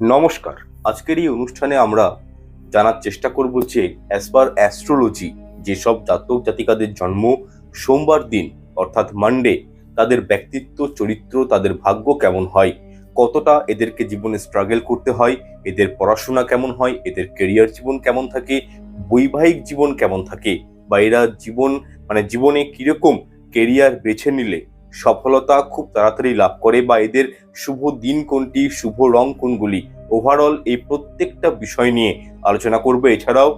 নমস্কার। আজকের এই অনুষ্ঠানে আমরা জানার চেষ্টা করব যে অ্যাজ পার অ্যাস্ট্রোলজি যেসব জাতক জাতিকাদের জন্ম সোমবার দিন, অর্থাৎ মানডে তাদের ব্যক্তিত্ব, চরিত্র, তাদের ভাগ্য কেমন হয়, কতটা এদেরকে জীবনে স্ট্রাগল করতে হয়, এদের পড়াশোনা কেমন হয়, এদের কেরিয়ার জীবন কেমন থাকে, বৈবাহিক জীবন কেমন থাকে, বা এরা জীবন মানে জীবনে কীরকম কেরিয়ার বেছে নিলে সফলতা খুব তাড়াতাড়ি লাভ করে বা এদের শুভ দিন কোনটি, শুভ রং কোনগুলি? ওভারঅল এই প্রত্যেকটা বিষয় নিয়ে আলোচনা করবে। এছাড়াও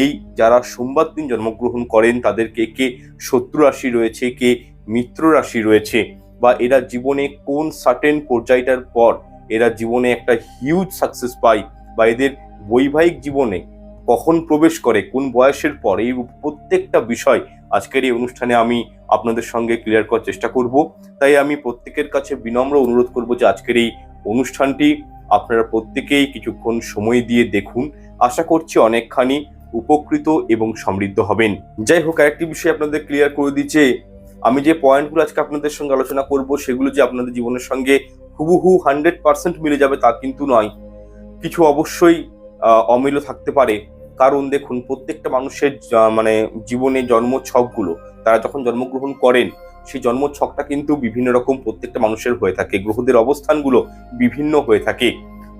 এই যারা সোমবার দিন জন্মগ্রহণ করেন তাদের কে কে শত্রু রাশি রয়েছে, কে মিত্র রাশি রয়েছে বা এরা জীবনে কোন সার্টেন পর্যায়টার পর এরা জীবনে একটা হিউজ সাকসেস পায় বা এদের বৈবাহিক জীবনে কখন প্রবেশ করে, কোন বয়সের পর, এই প্রত্যেকটা বিষয় আজকের এই অনুষ্ঠানে আমি আপনাদের সঙ্গে ক্লিয়ার করার চেষ্টা করব। তাই আমি প্রত্যেকের কাছে বিনম্র অনুরোধ করব যে আজকের এই অনুষ্ঠানটি আপনারা প্রত্যেকেই কিছুক্ষণ সময় দিয়ে দেখুন। আশা করছি অনেকখানি উপকৃত এবং সমৃদ্ধ হবেন। যাই হোক, আরেকটি বিষয় আপনাদের ক্লিয়ার করে দিচ্ছে আমি যে পয়েন্টগুলো আজকে আপনাদের সঙ্গে আলোচনা করব, সেগুলো যে আপনাদের জীবনের সঙ্গে হুবহু হান্ড্রেড পার্সেন্ট মিলে যাবে তা কিন্তু নয়। কিছু অবশ্যই অমিল থাকতে পারে। কারণ দেখুন, প্রত্যেকটা মানুষের মানে জীবনে জন্ম ছকগুলো তারা যখন জন্মগ্রহণ করেন, সেই জন্ম ছকটা কিন্তু বিভিন্ন রকম প্রত্যেকটা মানুষের হয়ে থাকে। গ্রহদের অবস্থানগুলো বিভিন্ন হয়ে থাকে।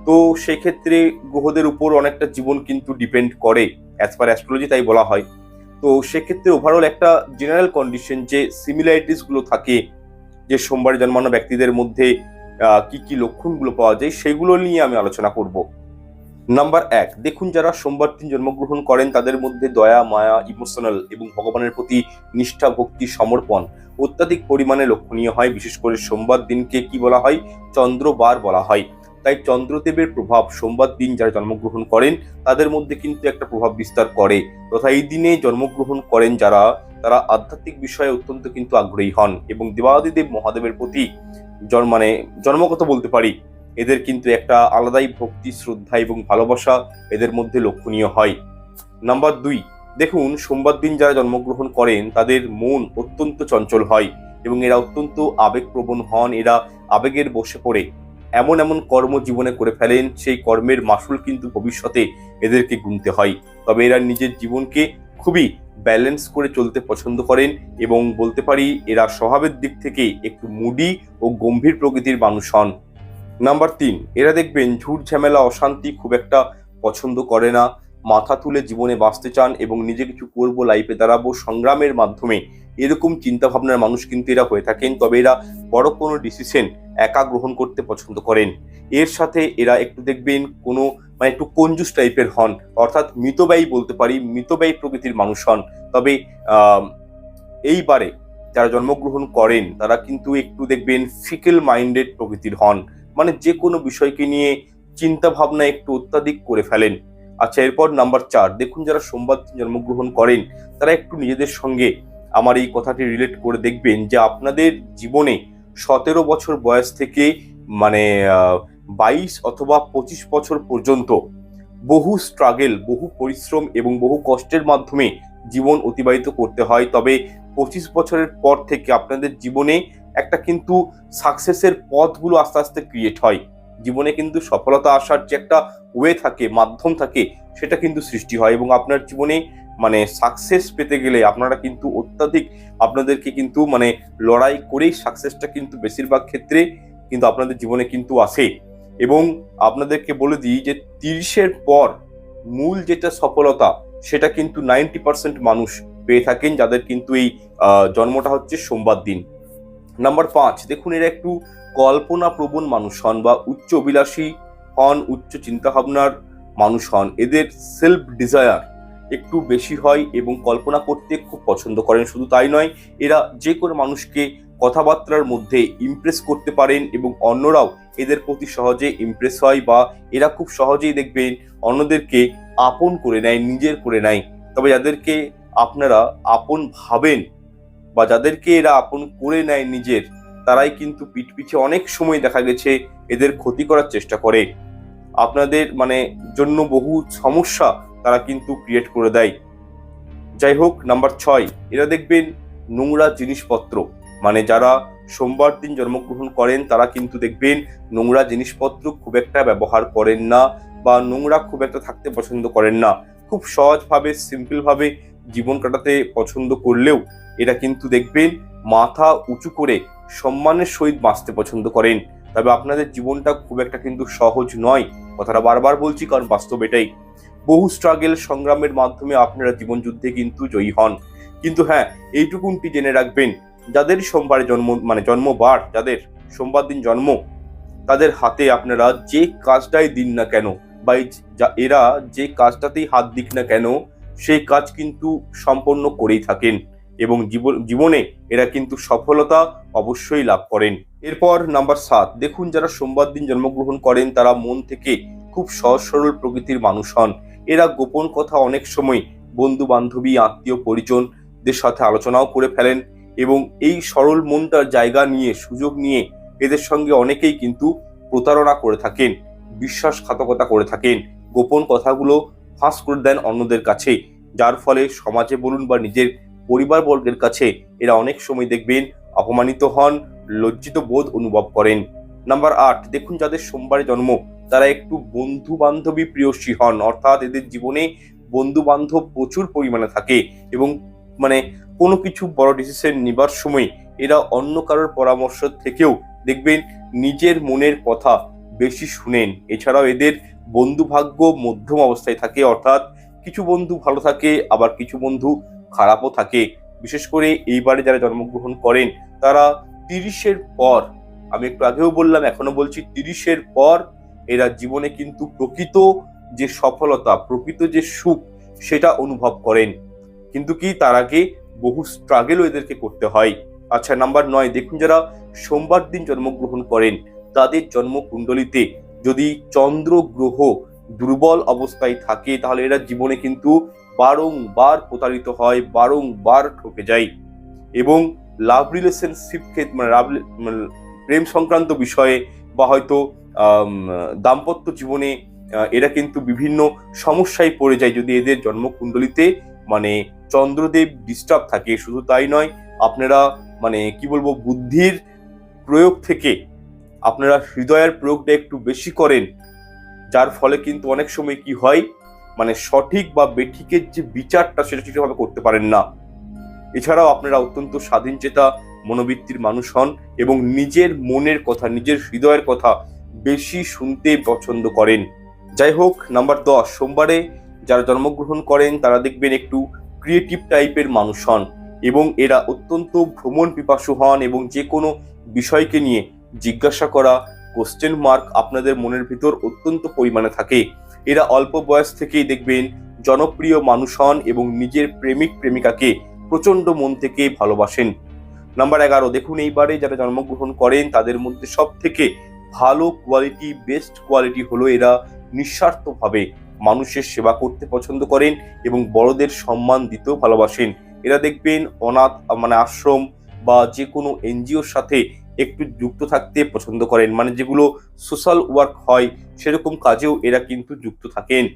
তো সেক্ষেত্রে গ্রহদের উপর অনেকটা জীবন কিন্তু ডিপেন্ড করে অ্যাজ পার অ্যাস্ট্রোলজি তাই বলা হয়। তো সেক্ষেত্রে ওভারঅল একটা জেনারেল কন্ডিশন যে সিমিলারিটিসগুলো থাকে, যে সোমবারে জন্মানো ব্যক্তিদের মধ্যে কি কি লক্ষণগুলো পাওয়া যায়, সেগুলো নিয়ে আমি আলোচনা করব। নাম্বার এক, দেখুন যারা সোমবার দিন জন্মগ্রহণ করেন, তাদের মধ্যে দয়া, মায়া ইমোশনাল এবং ভগবানের প্রতি নিষ্ঠা, ভক্তি, সমর্পণ অত্যাধিক পরিমাণে লক্ষণীয় হয়। বিশেষ করে সোমবার দিনকে কি বলা হয়? চন্দ্রবার বলা হয়। তাই চন্দ্রদেবের প্রভাব সোমবার দিন যারা জন্মগ্রহণ করেন, তাদের মধ্যে কিন্তু একটা প্রভাব বিস্তার করে তথা এই দিনে জন্মগ্রহণ করেন যারা, তারা আধ্যাত্মিক বিষয়ে অত্যন্ত কিন্তু আগ্রহী হন এবং দেবাদিদেব মহাদেবের প্রতি জন্ম মানে জন্মগত বলতে পারি। এদের কিন্তু একটা আলাদাই ভক্তি, শ্রদ্ধা এবং ভালোবাসা এদের মধ্যে লক্ষণীয় হয়। নাম্বার দুই, দেখুন, সোমবার দিন যারা জন্মগ্রহণ করেন, তাদের মন অত্যন্ত চঞ্চল হয় এবং এরা অত্যন্ত আবেগপ্রবণ হন, এরা আবেগের বসে পড়ে। এমন এমন কর্ম জীবনে করে ফেলেন, সেই কর্মের মাসুল কিন্তু ভবিষ্যতে এদেরকে গুনতে হয়। তবে এরা নিজের জীবনকে খুবই ব্যালেন্স করে চলতে পছন্দ করেন এবং বলতে পারি, এরা স্বভাবের দিক থেকে একটু মুডি ও গম্ভীর প্রকৃতির মানুষ হন। নাম্বার তিন, এরা দেখবেন ঝুট ঝামেলা, অশান্তি খুব একটা পছন্দ করে না। মাথা তুলে জীবনে বাঁচতে চান এবং নিজে কিছু করব লাইফে দাঁড়াবো সংগ্রামের মাধ্যমে। এরকম চিন্তা ভাবনার মানুষ কিন্তু এরা হয়ে থাকেন, তবে এরা বড় কোনো ডিসিশন একা গ্রহণ করতে পছন্দ করেন। এর সাথে এরা একটু দেখবেন কোনো মানে একটু কঞ্জুস টাইপের হন, অর্থাৎ মিতব্যয়ী বলতে পারি, মিতব্যয়ী প্রকৃতির মানুষ হন। তবে এইবারে যারা জন্মগ্রহণ করেন, তারা কিন্তু একটু দেখবেন ফিকেল মাইন্ডেড প্রকৃতির হন। মানে যে কোনো বিষয়কে নিয়ে চিন্তা ভাবনা একটু অত্যাধিক করে ফেলেন। আচ্ছা এরপর নাম্বার চার, দেখুন যারা সোমবার জন্মগ্রহণ করেন, তারা একটু নিজেদের সঙ্গে আমার এই কথাটি রিলেট করে দেখবেন যে আপনাদের জীবনে সতেরো বছর বয়স থেকে মানে বাইশ অথবা পঁচিশ বছর পর্যন্ত বহু স্ট্রাগেল বহু পরিশ্রম এবং বহু কষ্টের মাধ্যমে জীবন অতিবাহিত করতে হয়। তবে পঁচিশ বছরের পর থেকে আপনাদের জীবনে একটা কিন্তু সাকসেসের পথগুলো আস্তে আস্তে ক্রিয়েট হয়। জীবনে কিন্তু সফলতা আসার যে একটা ওয়ে থাকে, মাধ্যম থাকে, সেটা কিন্তু সৃষ্টি হয় এবং আপনার জীবনে মানে সাকসেস পেতে গেলে আপনারা কিন্তু অত্যাধিক আপনাদেরকে কিন্তু মানে লড়াই করেই সাকসেসটা কিন্তু বেশিরভাগ ক্ষেত্রে কিন্তু আপনাদের জীবনে কিন্তু আসে। এবং আপনাদেরকে বলে দিই যে তিরিশের পর মূল যেটা সফলতা, সেটা কিন্তু নাইনটি পার্সেন্ট মানুষ পেয়ে থাকেন, যাদের কিন্তু এই জন্মটা হচ্ছে সোমবার দিন। নাম্বার পাঁচ, দেখুন, এরা একটু কল্পনা প্রবণ মানুষ হন বা উচ্চ অভিলাষী হন, উচ্চ চিন্তাভাবনার মানুষ হন। এদের সেলফ ডিজায়ার একটু বেশি হয় এবং কল্পনা করতে খুব পছন্দ করেন। শুধু তাই নয়, এরা যে কোনো মানুষকে কথাবার্তার মধ্যে ইমপ্রেস করতে পারেন এবং অন্যরাও এদের প্রতি সহজে ইমপ্রেস হয় বা এরা খুব সহজেই দেখবেন অন্যদেরকে আপন করে নেয়, নিজের করে নেয়। তবে যাদেরকে আপনারা আপন ভাবেন বা যাদেরকে এরা আপন করে নেয় নিজের, তারাই কিন্তু পিঠ পিছে অনেক সময় দেখা গেছে এদের ক্ষতি করার চেষ্টা করে। আপনাদের মানে জন্য বহু সমস্যা তারা কিন্তু ক্রিয়েট করে দেয়। যাই হোক নাম্বার ছয়, এরা দেখবেন নোংরা জিনিসপত্র। মানে যারা সোমবার দিন জন্মগ্রহণ করেন, তারা কিন্তু দেখবেন নোংরা জিনিসপত্র খুব একটা ব্যবহার করেন না বা নোংরা খুব একটা থাকতে পছন্দ করেন না। খুব সহজভাবে সিম্পলভাবে জীবন কাটাতে পছন্দ করলেও এরা কিন্তু দেখবেন মাথা উঁচু করে সম্মানের সহিত বাঁচতে পছন্দ করেন। তবে আপনাদের জীবনটা খুব একটা কিন্তু সহজ নয়, কথাটা বারবার বলছি কারণ বাস্তব এটাই। বহু স্ট্রাগেল সংগ্রামের মাধ্যমে আপনারা জীবন যুদ্ধে কিন্তু জয়ী হন। কিন্তু হ্যাঁ এইটুকুনটি জেনে রাখবেন, যাদের সোমবারে জন্ম মানে জন্মবার, যাদের সোমবার দিন জন্ম, তাদের হাতে আপনারা যে কাজটাই দিন না কেন, বা এরা যে কাজটাতেই হাত দিক না কেন সেই কাজ কিন্তু সম্পন্ন করেই থাকেন এবং জীবনে এরা কিন্তু সফলতা অবশ্যই লাভ করেন। এরপর নাম্বার সাত, দেখুন যারা সোমবার দিন জন্মগ্রহণ করেন তারা মন থেকে খুব সহজ সরল প্রকৃতির মানুষ হন। এরা গোপন কথা অনেক সময় বন্ধু বান্ধবী আত্মীয় পরিজনদের সাথে আলোচনাও করে ফেলেন এবং এই সরল মনটার জায়গা নিয়ে, সুযোগ নিয়ে এদের সঙ্গে অনেকেই কিন্তু প্রতারণা করে থাকেন, বিশ্বাসঘাতকতা করে থাকেন, গোপন কথাগুলো ফাঁস করে দেন অন্যদের কাছে। যার ফলে সমাজে বলুন বা নিজের পরিবারবর্গের কাছে এরা অনেক সময় দেখবেন অপমানিত হন, লজ্জিত বোধ অনুভব করেন। নাম্বার আট, দেখুন যাদের সোমবারে জন্ম, তারা একটু বন্ধু বান্ধবী প্রিয়সী হন। অর্থাৎ এদের জীবনে বন্ধু বান্ধব প্রচুর পরিমাণে থাকে এবং মানে কোনো কিছু বড় ডিসিশন নেবার সময় এরা অন্য কারোর পরামর্শ থেকেও দেখবেন নিজের মনের কথা বেশি শুনেন। এছাড়াও এদের বন্ধু ভাগ্য মধ্যম অবস্থায় থাকে, অর্থাৎ কিছু বন্ধু ভালো থাকে, আবার কিছু বন্ধু খারাপও থাকে। বিশেষ করে এইবারে যারা জন্মগ্রহণ করেন, তারা তিরিশের পর, আমি একটু আগেও বললাম এখনও বলছি, তিরিশের পর এরা জীবনে কিন্তু প্রকৃত যে সফলতা, প্রকৃত যে সুখ, সেটা অনুভব করেন। কিন্তু কি তার আগে বহু স্ট্রাগেলও এদেরকে করতে হয়। আচ্ছা নাম্বার নয়, দেখুন যারা সোমবার দিন জন্মগ্রহণ করেন তাদের জন্মকুণ্ডলিতে যদি চন্দ্র গ্রহ দুর্বল অবস্থায় থাকে, তাহলে এরা জীবনে কিন্তু বারংবার প্রতারিত হয়, বারংবার ঠকে যায়। এবং লাভ রিলেশনশিপ ক্ষেত্রে মানে লাভ মানে প্রেম সংক্রান্ত বিষয়ে বা হয়তো দাম্পত্য জীবনে এরা কিন্তু বিভিন্ন সমস্যায় পড়ে যায় যদি এদের জন্মকুণ্ডলিতে মানে চন্দ্রদেব ডিস্টার্ব থাকে। শুধু তাই নয়, আপনারা মানে কি বলব, বুদ্ধির প্রয়োগ থেকে আপনারা হৃদয়ের প্রয়োগটা একটু বেশি করেন, যার ফলে কিন্তু অনেক সময় কি হয় মানে সঠিক বা বেঠিকের যে বিচারটা সেটা ঠিকভাবে করতে পারেন না। এছাড়াও আপনারা অত্যন্ত স্বাধীন চেতা, মনোবৃত্তির মানুষ হন এবং নিজের মনের কথা, নিজের হৃদয়ের কথা বেশি শুনতে পছন্দ করেন। যাই হোক, নাম্বার দশ, সোমবারে যারা জন্মগ্রহণ করেন, তারা দেখবেন একটু ক্রিয়েটিভ টাইপের মানুষ হন এবং এরা অত্যন্ত ভ্রমণ পিপাসু হন এবং যে কোনো বিষয়কে নিয়ে জিজ্ঞাসা করা কোশ্চেন মার্ক আপনাদের মনের ভিতর অত্যন্ত পরিমাণে থাকে। এরা অল্প বয়স থেকেই দেখবেন জনপ্রিয় মানুষ হন এবং নিজের প্রেমিক প্রেমিকাকে প্রচণ্ড মন থেকে ভালোবাসেন। নাম্বার এগারো, দেখুন এইবারে যারা জন্মগ্রহণ করেন, তাদের মধ্যে সব থেকে ভালো কোয়ালিটি বেস্ট কোয়ালিটি হলো এরা নিঃস্বার্থভাবে মানুষের সেবা করতে পছন্দ করেন এবং বড়দের সম্মান দিতেও ভালোবাসেন। এরা দেখবেন অনাথ মানে আশ্রম বা যে কোনো এনজিওর সাথে একটু যুক্ত থাকতে পছন্দ করেন। মানে যেগুলো সোশ্যাল ওয়ার্ক হয়, সেরকম কাজেও এরা কিন্তু যুক্ত থাকেন।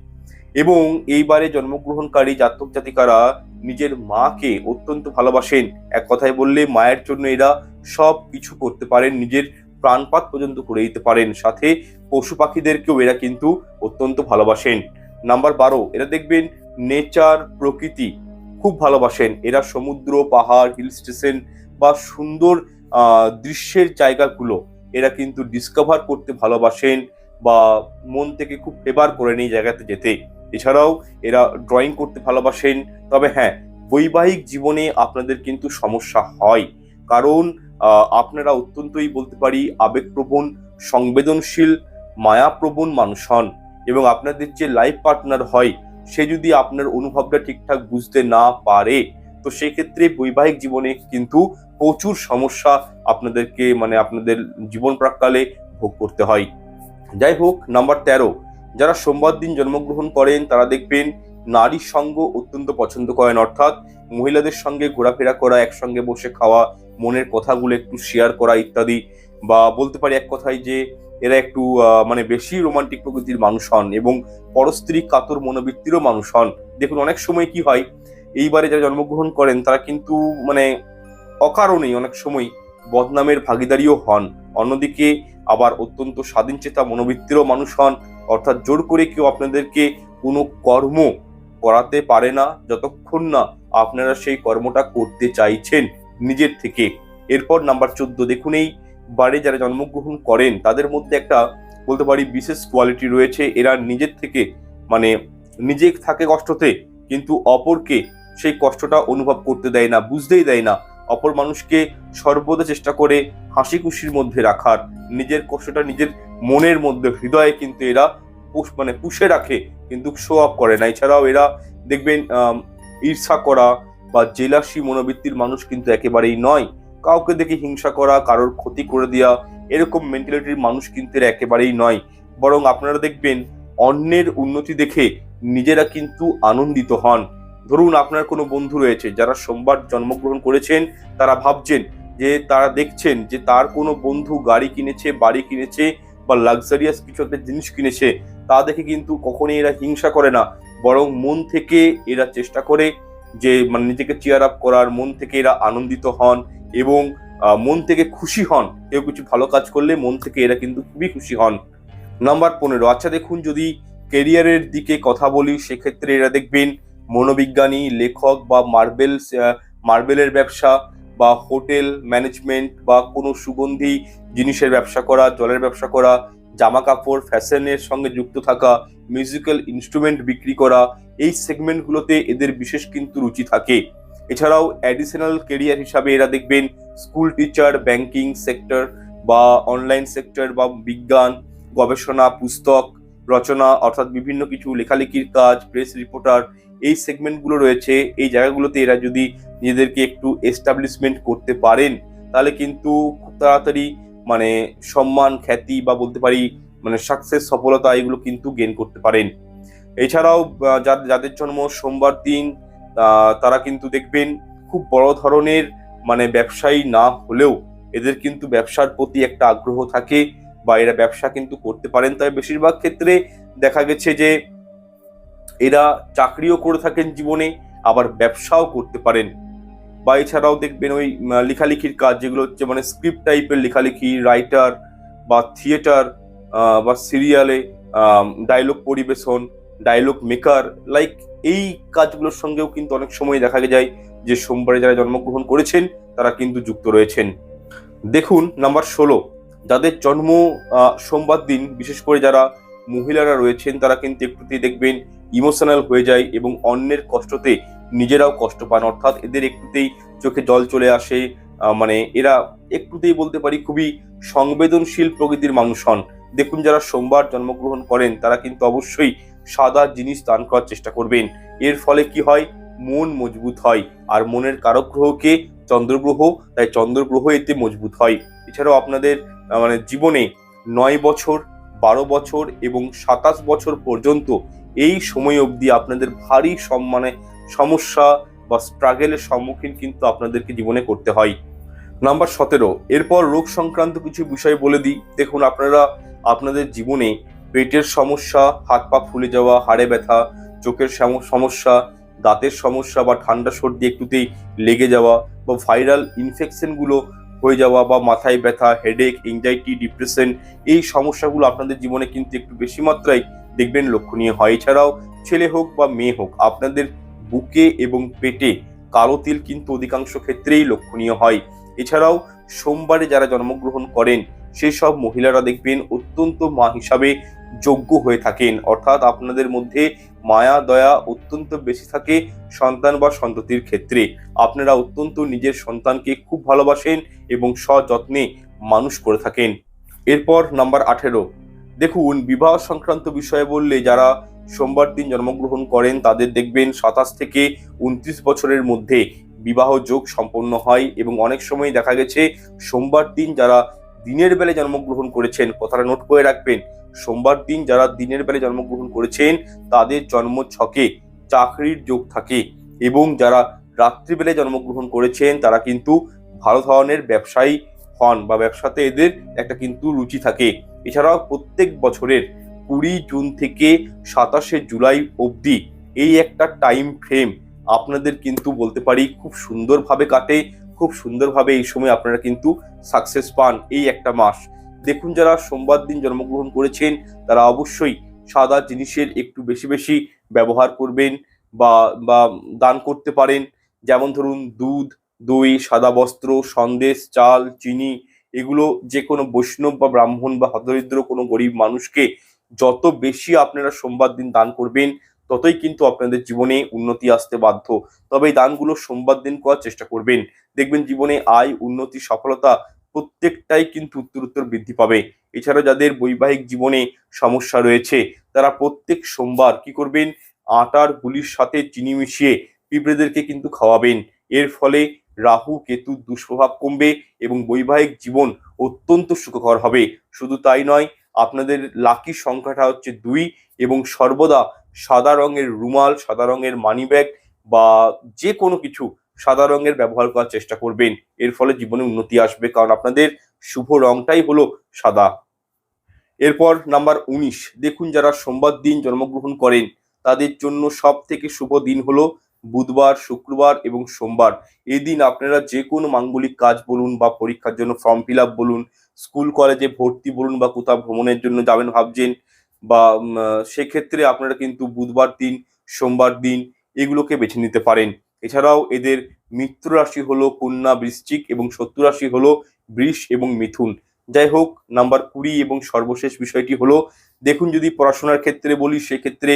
এবং এইবারে জন্মগ্রহণকারী জাতক জাতিকারা নিজের মাকে অত্যন্ত ভালোবাসেন। এক কথায় বললে মায়ের জন্য এরা সব কিছু করতে পারেন, নিজের প্রাণপাত পর্যন্ত করে দিতে পারেন। সাথে পশু পাখিদেরকেও এরা কিন্তু অত্যন্ত ভালোবাসেন। নাম্বার বারো, এরা দেখবেন নেচার প্রকৃতি খুব ভালোবাসেন। এরা সমুদ্র, পাহাড় হিল স্টেশন বা সুন্দর দৃশ্যের জায়গাগুলো এরা কিন্তু ডিসকভার করতে ভালোবাসেন বা মন থেকে খুব ফেভার করেন এই জায়গাতে যেতে। এছাড়াও এরা ড্রয়িং করতে ভালোবাসেন। তবে হ্যাঁ বৈবাহিক জীবনে আপনাদের কিন্তু সমস্যা হয়। কারণ আপনারা অত্যন্তই বলতে পারি আবেগপ্রবণ, সংবেদনশীল, মায়াপ্রবণ মানুষ হন এবং আপনাদের যে লাইফ পার্টনার হয়, সে যদি আপনার অনুভবটা ঠিকঠাক বুঝতে না পারে তো সেই ক্ষেত্রে বৈবাহিক জীবনে কিন্তু প্রচুর সমস্যা আপনাদেরকে মানে আপনাদের জীবন প্রাককালে ভোগ করতে হয়। যাই হোক নাম্বার তেরো, যারা সোমবার দিন জন্মগ্রহণ করেন, তারা দেখবেন নারীর সঙ্গ অত্যন্ত পছন্দ করেন। অর্থাৎ মহিলাদের সঙ্গে ঘোরাফেরা করা, একসঙ্গে বসে খাওয়া, মনের কথাগুলো একটু শেয়ার করা ইত্যাদি বা বলতে পারি এক কথায় যে এরা একটু মানে বেশি রোমান্টিক প্রকৃতির মানুষ হন এবং পরস্ত্রী কাতর মনোবৃত্তিরও মানুষ হন। দেখুন, অনেক সময় কি হয় এইবারে যারা জন্মগ্রহণ করেন, তারা কিন্তু মানে অকারণেই অনেক সময় বদনামের ভাগিদারিও হন। অন্যদিকে আবার অত্যন্ত স্বাধীনচেতা মনোবৃত্তিরও মানুষ হন। অর্থাৎ জোর করে কেউ আপনাদেরকে কোনো কর্ম করাতে পারে না, যতক্ষণ না আপনারা সেই কর্মটা করতে চাইছেন নিজের থেকে। এরপর নাম্বার চোদ্দ, দেখুন এই বারে যারা জন্মগ্রহণ করেন, তাদের মধ্যে একটা বলতে পারি বিশেষ কোয়ালিটি রয়েছে। এরা নিজের থেকে মানে নিজে থাকে কষ্টতে, কিন্তু অপরকে সেই কষ্টটা অনুভব করতে দেয় না, বুঝতেই দেয় না। অপর মানুষকে সর্বদা চেষ্টা করে হাসি খুশির মধ্যে রাখার, নিজের কষ্টটা নিজের মনের মধ্যে, হৃদয়ে কিন্তু এরা পুষ- মানে পুষে রাখে, কিন্তু শো আপ করে না। এছাড়াও এরা দেখবেন ঈর্ষা করা বা জেলাসি মনোবৃত্তির মানুষ কিন্তু একেবারেই নয়। কাউকে দেখে হিংসা করা, কারোর ক্ষতি করে দেওয়া এরকম মেন্টালিটির মানুষ কিন্তু এরা একেবারেই নয়। বরং আপনারা দেখবেন, অন্যের উন্নতি দেখে নিজেরা কিন্তু আনন্দিত হন। ধরুন আপনার কোনো বন্ধু রয়েছে, যারা সোমবার জন্মগ্রহণ করেছেন, তারা ভাবছেন যে তারা দেখছেন যে তার কোনো বন্ধু গাড়ি কিনেছে, বাড়ি কিনেছে বা লাক্সারিয়াস কিছু একটা জিনিস কিনেছে, তা দেখে কিন্তু কখনোই এরা হিংসা করে না। বরং মন থেকে এরা চেষ্টা করে যে মানে নিজেকে চেয়ার আপ করার, মন থেকে এরা আনন্দিত হন এবং মন থেকে খুশি হন। কেউ কিছু ভালো কাজ করলে মন থেকে এরা কিন্তু খুবই খুশি হন। নাম্বার পনেরো আচ্ছা দেখুন যদি কেরিয়ারের দিকে কথা বলি, সেক্ষেত্রে এরা দেখবেন মনোবিজ্ঞানী, লেখক বা মার্বেল মার্বেলের ব্যবসা বা হোটেল ম্যানেজমেন্ট বা কোনো সুগন্ধি জিনিসের ব্যবসা করা, জলের ব্যবসা করা জামা কাপড় ফ্যাশনের সঙ্গে যুক্ত থাকা, মিউজিক্যাল ইনস্ট্রুমেন্ট বিক্রি করা, এই সেগমেন্টগুলোতে এদের বিশেষ কিন্তু রুচি থাকে। এছাড়াও অ্যাডিশনাল কেরিয়ার হিসাবে এরা দেখবেন স্কুল টিচার, ব্যাংকিং সেক্টর বা অনলাইন সেক্টর বা বিজ্ঞান, গবেষণা, পুস্তক, রচনা অর্থাৎ বিভিন্ন কিছু, লেখালেখির কাজ, প্রেস রিপোর্টার এই সেগমেন্টগুলো রয়েছে, এই জায়গাগুলোতে এরা যদি নিজেদেরকে একটু এস্টাবলিশমেন্ট করতে পারেন, তাহলে কিন্তু খুব তাড়াতাড়ি মানে সম্মান, খ্যাতি বা বলতে পারি মানে সাকসেস সফলতা এগুলো কিন্তু গেন করতে পারেন। এছাড়াও যাদের জন্ম সোমবার দিন তারা কিন্তু দেখবেন খুব বড় ধরনের মানে ব্যবসায়ী না হলেও এদের কিন্তু ব্যবসার প্রতি একটা আগ্রহ থাকে বা এরা ব্যবসা কিন্তু করতে পারেন। তবে বেশিরভাগ ক্ষেত্রে দেখা গেছে যে এরা চাকরিও করে থাকেন জীবনে, আবার ব্যবসাও করতে পারেন। বা এছাড়াও দেখবেন ওই লেখালেখির কাজ, যেগুলো হচ্ছে মানে স্ক্রিপ্ট টাইপের লেখালেখি রাইটার বা থিয়েটার বা সিরিয়ালে ডায়লগ পরিবেশন ডায়লগ মেকার লাইক এই কাজগুলোর সঙ্গেও কিন্তু অনেক সময় দেখা যায় যে সোমবারে যারা জন্মগ্রহণ করেছেন, তারা কিন্তু যুক্ত রয়েছেন। দেখুন নাম্বার ষোলো, যাদের জন্ম সোমবার দিন, বিশেষ করে যারা মহিলারা রয়েছেন, তারা কিন্তু একটুতেই দেখবেন ইমোশনাল হয়ে যায় এবং অন্যের কষ্টতে নিজেরাও কষ্ট পান। অর্থাৎ এদের একটুতেই চোখে জল চলে আসে মানে এরা একটুতেই বলতে পারি খুবই সংবেদনশীল প্রকৃতির মানুষ হন দেখুন যারা সোমবার জন্মগ্রহণ করেন, তারা কিন্তু অবশ্যই সাদা জিনিস দান করার চেষ্টা করবেন। এর ফলে কি হয়? মন মজবুত হয় আর মনের কারক গ্রহকে চন্দ্রগ্রহ, তাই চন্দ্রগ্রহ এতে মজবুত হয়। এছাড়াও আপনাদের মানে জীবনে নয় বছর, বারো বছর এবং সাতাশ বছর পর্যন্ত এই সময় অবধি আপনাদের ভারী সম্মানে সমস্যা বা স্ট্রাগেলের সম্মুখীন কিন্তু আপনাদেরকে জীবনে করতে হয়। নাম্বার সতেরো, এরপর রোগ সংক্রান্ত কিছু বিষয় বলে দিই। দেখুন, আপনারা আপনাদের জীবনে পেটের সমস্যা, হাত পা ফুলে যাওয়া, হাড়ে ব্যথা, চোখের সমস্যা, দাঁতের সমস্যা বা ঠান্ডা, সর্দি একটুতেই লেগে যাওয়া বা ভাইরাল ইনফেকশনগুলো হয়ে যাওয়া বা মাথায় ব্যথা হেডেক এংজাইটি ডিপ্রেশন এই সমস্যাগুলো আপনাদের জীবনে কিন্তু একটু বেশি মাত্রায় দেখবেন লক্ষণীয় হয়। এছাড়াও ছেলে হোক বা মেয়ে হোক, আপনাদের বুকে এবং পেটে কালো তিল কিন্তু অধিকাংশ ক্ষেত্রেই লক্ষণীয় হয়। এছাড়াও সোমবারে যারা জন্মগ্রহণ করেন সেই সব মহিলারা দেখবেন অত্যন্ত মা হিসাবে যোগ্য হয়ে থাকেন। অর্থাৎ আপনাদের মধ্যে মায়া, দয়া অত্যন্ত বেশি থাকে সন্তান বা সন্ততির ক্ষেত্রে। আপনারা অত্যন্ত নিজের সন্তানকে খুব ভালোবাসেন এবং সযত্নে মানুষ করে থাকেন। এরপর নাম্বার আঠেরো দেখুন, বিবাহ সংক্রান্ত বিষয়ে বললে যারা সোমবার দিন জন্মগ্রহণ করেন, তাদের দেখবেন সাতাশ থেকে উনত্রিশ বছরের মধ্যে বিবাহ যোগ সম্পন্ন হয় এবং অনেক সময় দেখা গেছে সোমবার দিন যারা দিনের বেলা জন্মগ্রহণ করেছেন, কথাটা নোট করে রাখবেন, সোমবার দিন যারা দিনের বেলা জন্মগ্রহণ করেছেন, তাদের জন্ম ছকে চাকরির যোগ থাকে এবং যারা রাত্রিবেলায় জন্মগ্রহণ করেছেন, তারা কিন্তু ভালো ধরনের ব্যবসায়ী হন বা ব্যবসাতে এদের একটা কিন্তু রুচি থাকে। এছাড়াও প্রত্যেক বছরের কুড়ি জুন থেকে সাতাশে জুলাই অবধি এই একটা টাইম ফ্রেম আপনাদের কিন্তু বলতে পারি খুব সুন্দরভাবে কাটে, খুব সুন্দরভাবে এই সময় আপনারা কিন্তু সাকসেস পান এই একটা মাস। দেখুন যারা সোমবার দিন জন্মগ্রহণ করেছেন, তারা অবশ্যই সাদা জিনিসের একটু বেশি বেশি ব্যবহার করবেন বা বা দান করতে পারেন। যেমন ধরুন দুধ, দই, সাদা বস্ত্র, সন্দেশ, চাল, চিনি এগুলো যে কোনো বৈষ্ণব বা ব্রাহ্মণ বা হতদরিদ্র কোনো গরিব মানুষকে যত বেশি আপনারা সোমবার দিন দান করবেন, ততই কিন্তু আপনাদের জীবনে উন্নতি আসতে বাধ্য। তবে এই দানগুলো সোমবার দিন করার চেষ্টা করবেন। দেখবেন জীবনে আয়, উন্নতি, সফলতা প্রত্যেকটাই কিন্তু উত্তর উত্তর বৃদ্ধি পাবে। এছাড়া যাদের বৈবাহিক জীবনে সমস্যা রয়েছে, তারা প্রত্যেক সোমবার কি করবেন? আটার গুলির সাথে চিনি মিশিয়ে পিঁপড়েদেরকে কিন্তু খাওয়াবেন। এর ফলে রাহু, কেতু, দুষ্প্রভাব কমবে এবং বৈবাহিক জীবন অত্যন্ত সুখকর হবে। শুধু তাই নয়, আপনাদের লাকি সংখ্যাটা হচ্ছে দুই এবং সর্বদা সাদা রঙের রুমাল, সাদা রঙের মানিব্যাগ বা যে কোনো কিছু সাদা রঙের ব্যবহার করার চেষ্টা করবেন। এর ফলে জীবনে উন্নতি আসবে কারণ আপনাদের শুভ রংটাই হলো সাদা। এরপর নাম্বার উনিশ, দেখুন যারা সোমবার দিন জন্মগ্রহণ করেন, তাদের জন্য সব থেকে শুভ দিন হলো বুধবার, শুক্রবার এবং সোমবার। এই দিন আপনারা যে কোনো মাঙ্গলিক কাজ বলুন বা পরীক্ষার জন্য ফর্ম ফিল বলুন স্কুল কলেজে ভর্তি বলুন বা কোথাও ভ্রমণের জন্য যাবেন ভাবছেন বা সেক্ষেত্রে আপনারা কিন্তু বুধবার দিন, সোমবার দিন এগুলোকে বেছে নিতে পারেন। এছাড়াও এদের মিত্র রাশি হলো কন্যা বৃশ্চিক এবং শত্রু রাশি হলো বৃষ এবং মিথুন। যাই হোক নাম্বার কুড়ি এবং সর্বশেষ বিষয়টি হলো, দেখুন যদি পড়াশোনার ক্ষেত্রে বলি, সেক্ষেত্রে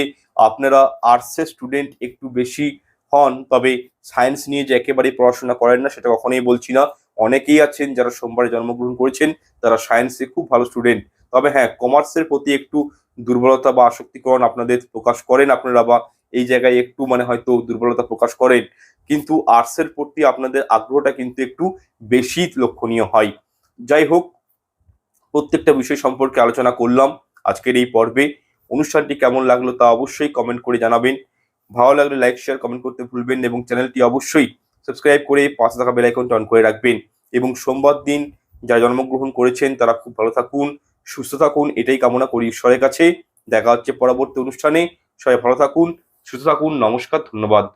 আপনারা আর্টসের স্টুডেন্ট একটু বেশি হন, তবে সায়েন্স নিয়ে যে একেবারে পড়াশোনা করেন না, সেটা কখনোই বলছি না। অনেকেই আছেন যারা সোমবারে জন্মগ্রহণ করেছেন, তারা সায়েন্সে খুব ভালো স্টুডেন্ট। তবে হ্যাঁ কমার্সের প্রতি একটু দুর্বলতা বা আসক্তিকরণ আপনাদের প্রকাশ করেন আপনারা বা এই জায়গায় একটু মানে হয়তো দুর্বলতা প্রকাশ করেন। কিন্তু আর্টসের প্রতি আপনাদের আগ্রহটা কিন্তু একটু বেশি লক্ষণীয় হয়। যাই হোক, প্রত্যেকটা বিষয় সম্পর্কে আলোচনা করলাম আজকের এই পর্বে। অনুষ্ঠানটি কেমন লাগল তা অবশ্যই কমেন্ট করে জানাবেন। ভালো লাগলে লাইক শেয়ার কমেন্ট করতে ভুলবেন এবং চ্যানেলটি অবশ্যই সাবস্ক্রাইব করে পাশে থাকা বেল আইকনটা অন করে রাখবেন। এবং সোমবার দিন যারা জন্মগ্রহণ করেছেন, তারা খুব ভালো থাকুন, সুস্থ থাকুন, এটাই কামনা করি ঈশ্বরের কাছে। দেখা হচ্ছে পরবর্তী অনুষ্ঠানে। সবাই ভালো থাকুন, সুস্থ থাকুন। নমস্কার, ধন্যবাদ।